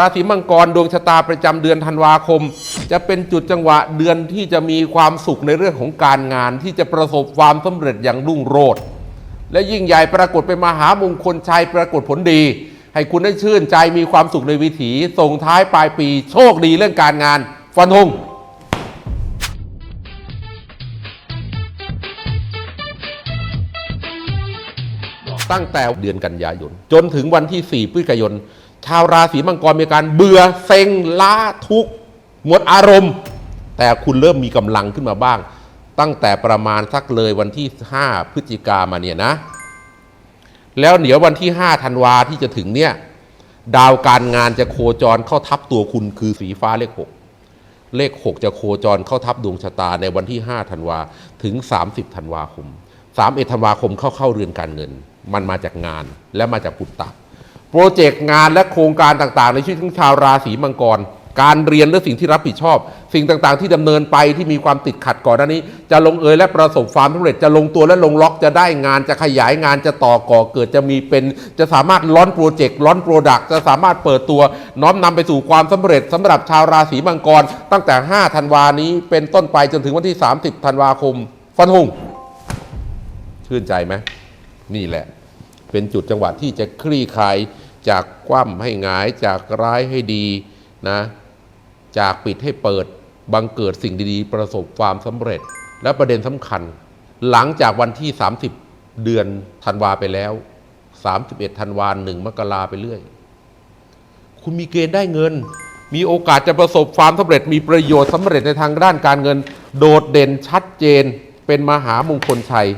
ราศีมังกรดวงชะตาประจำเดือนธันวาคม จะเป็นจุดจังหวะเดือนที่จะมีความสุขในเรื่องของการงาน ที่จะประสบความสำเร็จอย่างรุ่งโรจน์และยิ่งใหญ่ปรากฏเป็นมหามงคลชัยปรากฏผลดี ให้คุณได้ชื่นใจมีความสุขในวิถีส่งท้ายปลายปีโชคดีเรื่องการงาน ฟันธงตั้งแต่เดือนกันยายน จนถึงวันที่ 4พฤศจิกายน ชาวราศีมังกรมีการเบื่อเซ็งล้าทุกข์หมดอารมณ์ แต่คุณเริ่มมีกำลังขึ้นมาบ้าง ตั้งแต่ประมาณสักเลยวันที่ 5 พฤศจิกามาเนี่ยนะ แล้วเดี๋ยววันที่ 5 ธันวาที่จะถึงเนี่ย ดาวการงานจะโคจรเข้าทับตัวคุณคือสีฟ้าเลข 6 เลข 6 จะโคจรเข้าทับดวงชะตาในวันที่ 5 ธันวาถึง 30 ธันวาคม 31 ธันวาคมเข้าเข้าเรือนการเงิน มันมาจากงานและมาจากปุตตะ โปรเจกต์งานและโครงการต่างๆ ในชีวิตของชาวราศีมังกร การเรียนและสิ่งที่รับผิดชอบ สิ่งต่างๆ ที่ดำเนินไปที่มีความติดขัดก่อนหน้านี้ จะลงเอยและประสบความสำเร็จจะลงตัวและลงล็อกจะได้งานจะขยายงานจะต่อก่อเกิดจะมีเป็นจะสามารถล้อนโปรเจกต์ล้อนโปรดักต์จะสามารถเปิดตัว น้อมนำไปสู่ความสำเร็จสำหรับชาวราศีมังกร ตั้งแต่ 5 ธันวานี้เป็นต้นไปจนถึงวันที่ 30 ธันวาคม ฟันธงชื่นใจไหมนี่แหละ เป็นจุดจังหวะที่จะคลี่คลาย จากคว่ำให้หงาย จากร้ายให้ดีนะจากปิดให้เปิดบังเกิดสิ่งดีๆ ประสบความสำเร็จ และประเด็นสำคัญ หลังจากวันที่ 30 เดือนธันวาไปแล้ว 31ธันวาหนึ่งมกราไปเรื่อย คุณมีเกณฑ์ได้เงิน มีโอกาสจะประสบความสำเร็จ มีประโยชน์สำเร็จในทางด้านการเงิน โดดเด่นชัดเจน เป็นมหามงคลชัย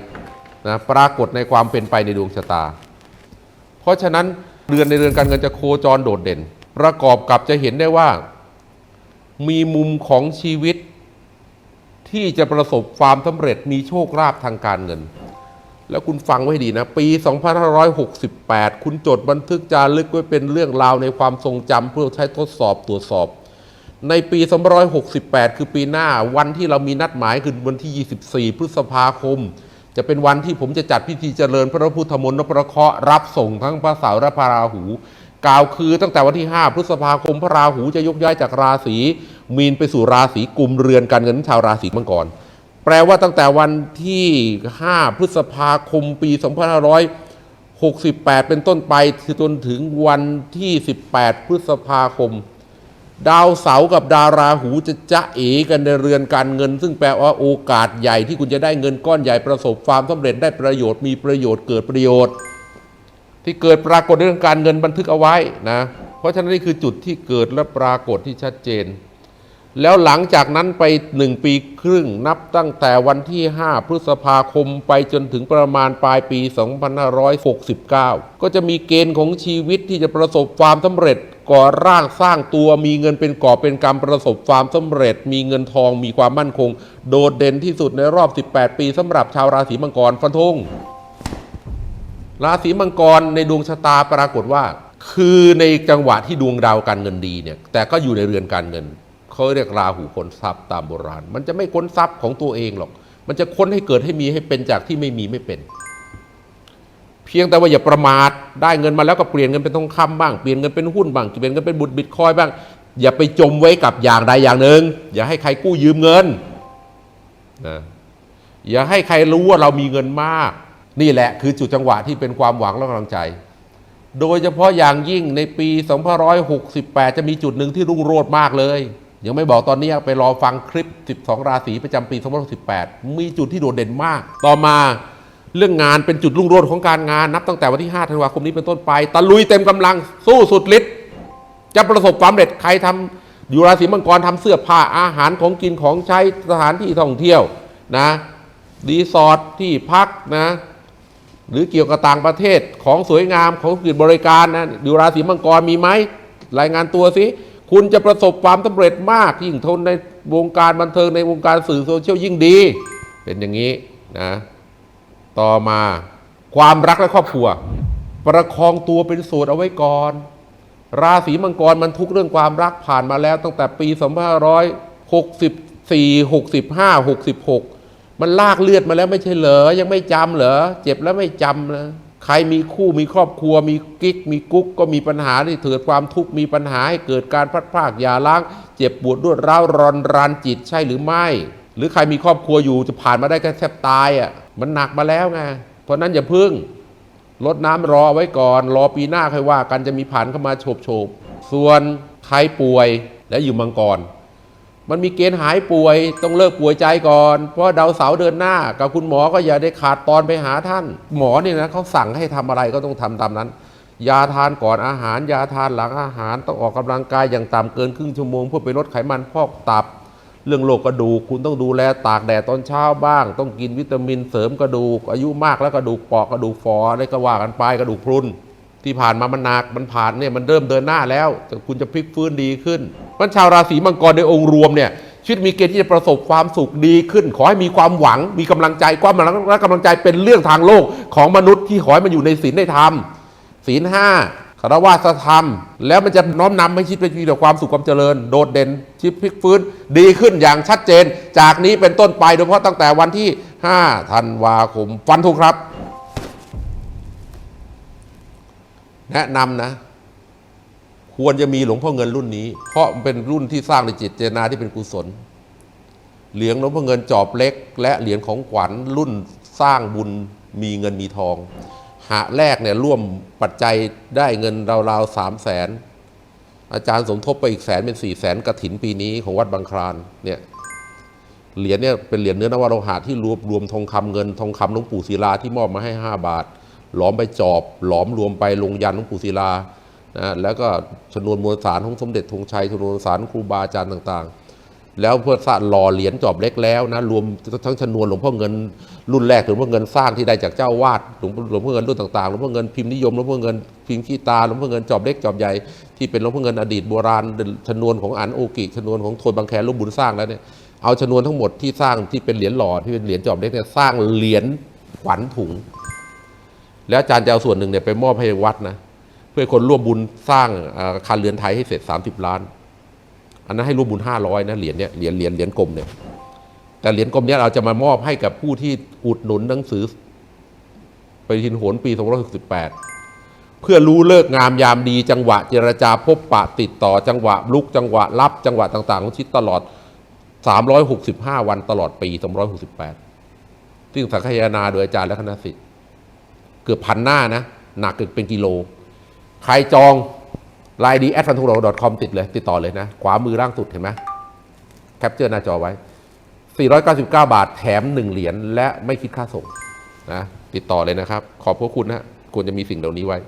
นะปรากฏในความเป็นไปในดวงชะตา เพราะฉะนั้น เดือนในเดือนการเงินจะโคจรโดดเด่น ประกอบกับจะเห็นได้ว่า มีมุมของชีวิต ที่จะประสบความสำเร็จมีโชคลาภทางการเงิน แล้วคุณฟังไว้ดีนะ ปี 2568 คุณจดบันทึกจารึกไว้เป็นเรื่องราวในความทรงจำเพื่อใช้ทดสอบตรวจสอบ ในปี2568 คือปีหน้าวันที่เรามีนัดหมายคือวันที่ 24 พฤษภาคม จะเป็นวันที่ผมจะจัดพิธีเจริญพระพุทธมนต์พระเคราะห์รับส่งทั้งพระเสาร์และพระราหู กล่าวคือตั้งแต่วันที่ 5 พฤษภาคมพระราหูจะยกย้ายจากราศีมีนไปสู่ราศีกุมเรือนการเงินชาวราศีมังกรแปลว่าตั้งแต่วันที่ 5 พฤษภาคมปี2568 เป็นต้นไปจนถึงวันที่ 18 พฤษภาคม ดาวเสาร์กับดาราหูจะจะเอกันในเรือนการเงิน ซึ่งแปลว่าโอกาสใหญ่ที่คุณจะได้เงินก้อนใหญ่ประสบความสำเร็จได้ประโยชน์มีประโยชน์เกิดประโยชน์ ที่เกิดปรากฏในเรื่องการเงินบันทึกเอาไว้นะ เพราะฉะนั้นนี่คือจุดที่เกิดและปรากฏที่ชัดเจน แล้วหลังจากนั้นไปหนึ่งปีครึ่งนับตั้งแต่วันที่ 5 พฤษภาคมไปจนถึงประมาณปลายปี 2569 ก็จะมีเกณฑ์ของชีวิตที่จะประสบความสำเร็จ ก่อร่างสร้างตัวมีเงินเป็นก่อเป็นกรรมประสบความสำเร็จ มีเงินทองมีความมั่นคง โดดเด่นที่สุดในรอบ 18 ปีสำหรับชาวราศีมังกรฟันธงราศีมังกรในดวงชะตาปรากฏว่า คือในจังหวะที่ดวงดาวการเงินดีเนี่ยแต่ก็อยู่ในเรือนการเงินเขาเรียกราหูค้นทรัพย์ตามโบราณ มันจะไม่ค้นทรัพย์ของตัวเองหรอก มันจะค้นให้เกิดให้มีให้เป็นจากที่ไม่มีไม่เป็น เพียงแต่ว่าอย่าประมาทได้เงินมาแล้วก็เปลี่ยนเงินเป็นทองคำบ้างเปลี่ยนเงินเป็นหุ้นบ้างเปลี่ยนเงินเป็นบุตรบิตคอยบ้าง อย่าไปจมไว้กับอย่างใดอย่างหนึ่ง อย่าให้ใครกู้ยืมเงินนะอย่าให้ใครรู้ว่าเรามีเงินมาก นี่แหละคือจุดจังหวะที่เป็นความหวังและกำลังใจ โดยเฉพาะอย่างยิ่งในปี2568 จะมีจุดหนึ่งที่รุ่งโรจน์มากเลย ยังไม่บอกตอนนี้ไปรอฟังคลิป 12 ราศีประจำปี2568 มีจุดที่โดดเด่นมาก ต่อมา เรื่องงานเป็นจุดรุ่งโรจน์ของการงานนับตั้งแต่วันที่ 5 ธันวาคมนี้เป็นต้นไปตะลุยเต็มกำลัง สู้สุดฤทธิ์จะประสบความสำเร็จใครทำอยู่ราศีมังกรทำเสื้อผ้าอาหารของกินของใช้สถานที่ท่องเที่ยวนะรีสอร์ทที่พักนะหรือเกี่ยวกับต่างประเทศของสวยงามของกิจบริการนะอยู่ราศีมังกรมีไหมรายงานตัวสิคุณจะประสบความสำเร็จมากยิ่งทนในวงการบันเทิงในวงการสื่อโซเชียลยิ่งดี เป็นอย่างนี้นะ ต่อมาความรักและครอบครัว ประคองตัวเป็นโสดเอาไว้ก่อน ราศีมังกรมันทุกเรื่องความรักผ่านมาแล้ว ตั้งแต่ปี2564 65 66 มันลากเลือดมาแล้วไม่ใช่เหรอยังไม่จำเหรอเจ็บแล้วไม่จำนะใครมีคู่มีครอบครัว มีกิ๊ก มีกุ๊กก็มีปัญหาที่เกิดความทุกข์มีปัญหาให้เกิดการพัดพากอย่าล้าง เจ็บปวดรวดร้าวรอนรานจิตใช่หรือไม่ หรือใครมีครอบครัวอยู่จะผ่านมาได้แค่แทบตายอะ มันหนักมาแล้วไงเพราะนั้นอย่าพึ่งลดน้ำรอไว้ก่อน รอปีหน้าค่อยว่ากันจะมีผ่านเข้ามาโฉบโฉบๆส่วนใครป่วยและอยู่มังกร มันมีเกณฑ์หายป่วยต้องเลิกป่วยใจก่อน เพราะดาวเสาเดินหน้า กับคุณหมอก็อย่าได้ขาดตอนไปหาท่าน หมอเนี่ยนะเขาสั่งให้ทำอะไรก็ต้องทำตามนั้น ยาทานก่อนอาหาร ยาทานหลังอาหารต้องออกกำลังกายอย่างต่ำเกินครึ่งชั่วโมงเพื่อไปลดไขมันพอกตับ เรื่องโรคกระดูกคุณต้องดูแลตากแดดตอนเช้าบ้าง ต้องกินวิตามินเสริมกระดูก อายุมากแล้วกระดูกเปอกกระดูกฟออะไรก็ว่ากันไปกระดูกพรุนที่ผ่านมามันหนักมันผ่านเนี่ยมันเริ่มเดินหน้าแล้วแต่คุณจะพลิกฟื้นดีขึ้นมันชาวราศีมังกรในองค์รวมเนี่ยชีวิตมีเกณฑ์ที่จะประสบความสุขดีขึ้น ขอให้มีความหวังมีกำลังใจความหวังและกำลังใจเป็นเรื่องทางโลกของมนุษย์ที่ขอให้มันอยู่ในศีลในธรรมศีลห้า คารวะธรรม แล้วมันจะน้อมนำให้ชีวิตไปมีแต่ความสุขความเจริญ โดดเด่นชีวิตพลิกฟื้นดีขึ้นอย่างชัดเจน จากนี้เป็นต้นไปโดยเฉพาะตั้งแต่วันที่5ธันวาคมฟันธงครับ แนะนำนะ ควรจะมีหลวงพ่อเงินรุ่นนี้ เพราะมันเป็นรุ่นที่สร้างในจิตเจนาที่เป็นกุศล เหรียญหลวงพ่อเงินจอบเล็ก และเหรียญของขวัญรุ่นสร้างบุญมีเงินมีทอง หาแรกเนี่ยร่วมปัจจัยได้เงินราวๆสามแสนอาจารย์สมทบไปอีกแสนเป็นสี่แสนกระถินปีนี้ของวัดบางคลานเนี่ยเหรียญเนี่ยเป็นเหรียญเนื้อนวโลหะที่รวบรวมทองคำเงินทองคำหลวงปู่ศิลาที่มอบมาให้ 5 บาท หลอมไปจอบ หลอมรวมไปลงยันหลวงปู่ศิลานะแล้วก็ชนวนมวลสารของสมเด็จธงชัยชนวนสารครูบาอาจารย์ต่างๆ แล้วเพื่อสร้างหล่อเหรียญจอบเล็กแล้วนะรวมทั้งชนวนหลวงพ่อเงินรุ่นแรกหลวงพ่อเงินสร้างที่ได้จากเจ้าวาดหลวงหลวงพ่อเงินรุ่นต่างๆหลวงพ่อเงินพิมพ์นิยมหลวงพ่อเงินพิมพ์ขี้ตาหลวงพ่อเงินจอบเล็กจอบใหญ่ที่เป็นหลวงพ่อเงินอดีตโบราณชนวนของอันโอกิชนวนของโทนบางแครูปบุญสร้างแล้วเนี่ยเอาชนวนทั้งหมดที่สร้างที่เป็นเหรียญหล่อที่เป็นเหรียญจอบเล็กเนี่ยสร้างเหรียญขวัญถุง แล้วอาจารย์จะเอาส่วนหนึ่งเนี่ยไปมอบให้วัดนะเพื่อคนร่วมบุญสร้างอาอาคารเรือนไทยให้เสร็จ 30 ล้าน อันนั้นให้ร่วมบุญ500นะเหรียญเนี่ยเหรียญเหรียญเหรียญกลมเนี่ยแต่เหรียญกลมเนี่ยเราจะมามอบให้กับผู้ที่อุดหนุนหนังสือปฏิทินโหนปี2568 เพื่อรู้เลิกงามยามดีจังหวะเจรจาพบปะติดต่อจังหวะลุกจังหวะรับจังหวะต่างๆของชีวิตตลอด 365 วันตลอดปี 268 ซึ่งสังคายนาโดยอาจารย์และคณะสิทธิ์เกือบพันหน้านะ หนักเกือบเป็นกิโล ใครจอง ลน์ดีแอดฟันทุโร .com ติดเลย ติดต่อเลยนะ ขวามือล่างสุดเห็นไหมแคปเจอร์หน้าจอไว้ 499 บาทแถม 1 เหรียญและไม่คิดค่าส่งนะติดต่อเลยนะครับ ขอบพระคุณนะควรจะมีสิ่งเหล่านี้ไว้